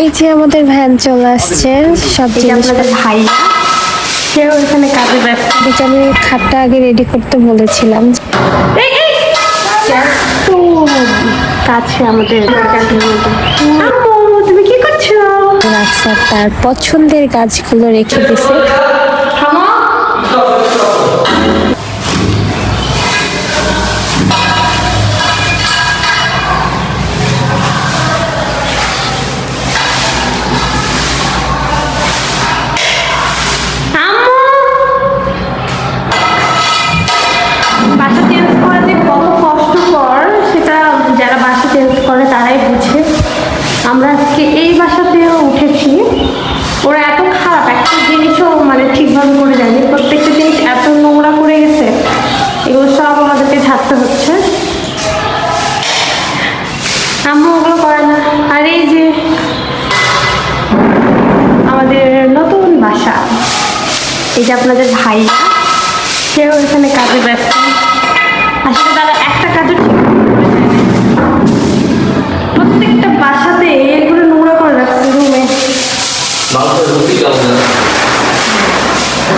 এই যে আমাদের ভ্যান চলে আসছে সব জিনিস সেও এখানে কাজে ব্যস্ত। আমি খাটটা আগে রেডি করতে বলেছিলাম! কাছে আমাদের তুমি কি করছ? তার পছন্দের গাছগুলো রেখে দিছে। যে আপনাদের ভাই সেও এখানে কাজে ব্যস্ত আসলে তারা একটা কাজও ঠিক করে। প্রত্যেকটা বাসাতে এগুলো নোংরা করে রাখছে রুমে।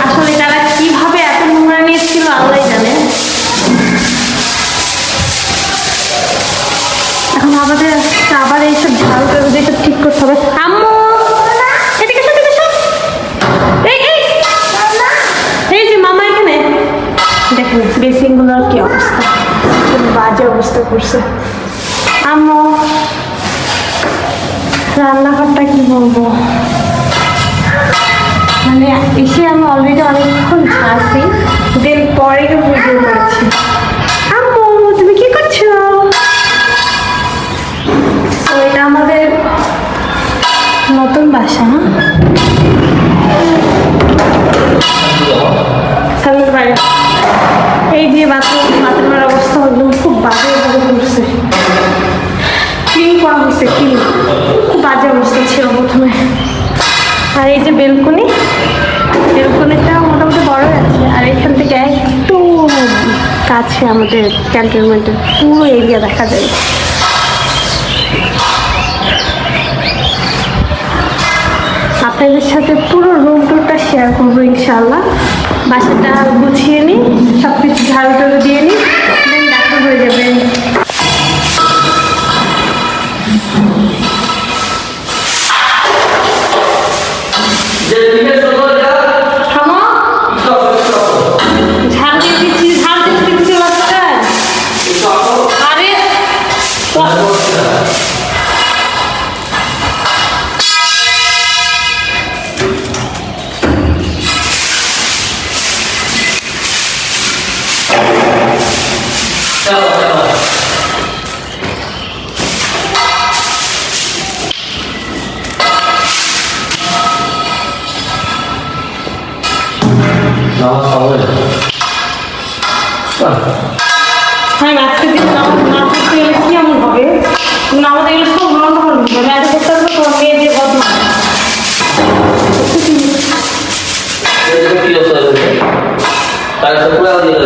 আসলে তারা কীভাবে এত নোংরা নিয়েছিল আল্লাহ জানে। এখন আমাদের আবার এইসব ঝাল টাড়ু দিয়ে সব ঠিক করতে হবে। আম্মু! অবস্থা করছে। আম্মু, রান্নাঘরটা কি বলব? মানে এসে আমি অলরেডি অনেকক্ষণ ঝাড়ছি দেন পরে ভিডিও করেছি তুমি কি করছ? তো এটা আমাদের নতুন বাসা সামনের এই যে বাথরুম, বাথরুমের অবস্থা একদম খুব বাজে। ভাবে করছে ক্লিন করা হয়েছে ক্লিন খুব বাজে অবস্থা ছিল প্রথমে। আর এই যে বেলকনি, বেলকনিটা মোটামুটি বড় আছে আর এখান থেকে একটু কাছে আমাদের ক্যান্টনমেন্টের পুরো এরিয়া দেখা যায়। আপনাদের সাথে পুরো রুম টুরটা শেয়ার করব ইনশাল্লাহ বাসাটা গুছিয়ে নিই সব কিছু ঝাড়ু টাড়ু দিয়ে নিই। 过来，过来。算了，可以吗？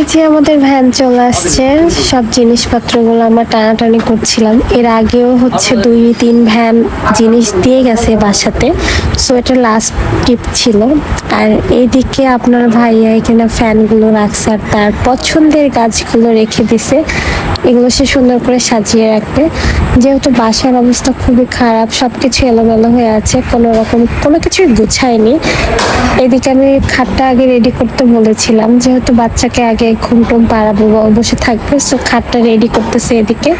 এই যে আমাদের ভ্যান চলে আসছে, সব জিনিসপত্রগুলো আমরা টানাটানি করছিলাম। এর আগেও হচ্ছে দুই, তিন ভ্যান জিনিস দিয়ে গেছে বাসাতে। সো এটা লাস্ট ট্রিপ ছিল। আর এইদিকে আপনার ভাইয়া এখানে ফ্যানগুলো রাখছে আর তার পছন্দের গাছগুলো রেখে দিছে। এগুলো সে সুন্দর করে সাজিয়ে রাখবে। যেহেতু বাসার অবস্থা খুবই খারাপ সব কিছু এলোমেলো হয়ে আছে, কোনো রকম, কোনো কিছুই গুছায়নি। এদিকে আমি খাটটা আগে রেডি করতে বলেছিলাম, যেহেতু বাচ্চাকে আগে ঘুম টুম পাড়াবো বসে থাকবে সো খাটটা রেডি করতেছে এদিকে।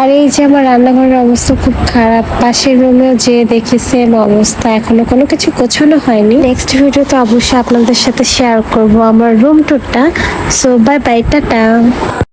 আর এই যে আমার রান্নাঘরের অবস্থা খুব খারাপ, পাশের রুমেও যে দেখেছি অবস্থা, এখনও কোনো কিছু গোছানো হয়নি। নেক্সট ভিডিওতে অবশ্যই আপনাদের সাথে শেয়ার করব আমার রুম টুরটা সো বাই বাই টাটা।